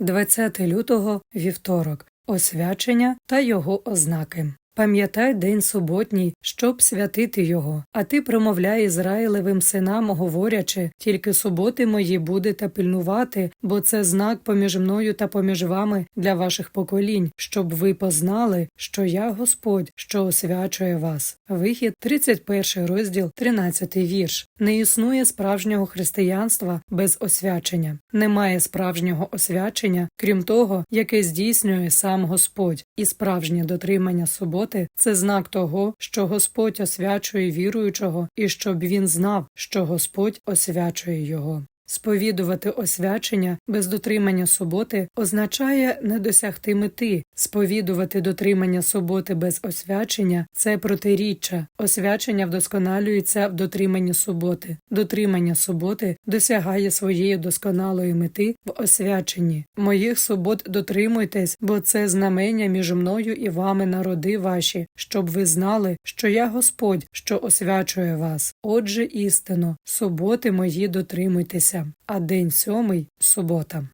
20 лютого вівторок. Освячення та його ознаки. Пам'ятай день суботній, щоб святити його. А ти промовляй Ізраїлевим синам, говорячи, тільки суботи мої будете пильнувати, бо це знак поміж мною та поміж вами для ваших поколінь, щоб ви познали, що я Господь, що освячує вас. Вихід 31 розділ, 13 вірш. Не існує справжнього християнства без освячення. Немає справжнього освячення, крім того, яке здійснює сам Господь, і справжнє дотримання суботи це знак того, що Господь освячує віруючого, і щоб він знав, що Господь освячує його. Сповідувати освячення без дотримання суботи означає не досягти мети. Сповідувати дотримання суботи без освячення це протиріччя. Освячення вдосконалюється в дотриманні суботи. Дотримання суботи досягає своєї досконалої мети в освяченні. Моїх субот дотримуйтесь, бо це знамення між мною і вами народи ваші, щоб ви знали, що я Господь, що освячує вас. Отже, істинно, суботи мої дотримуйтеся а день сьомий субота.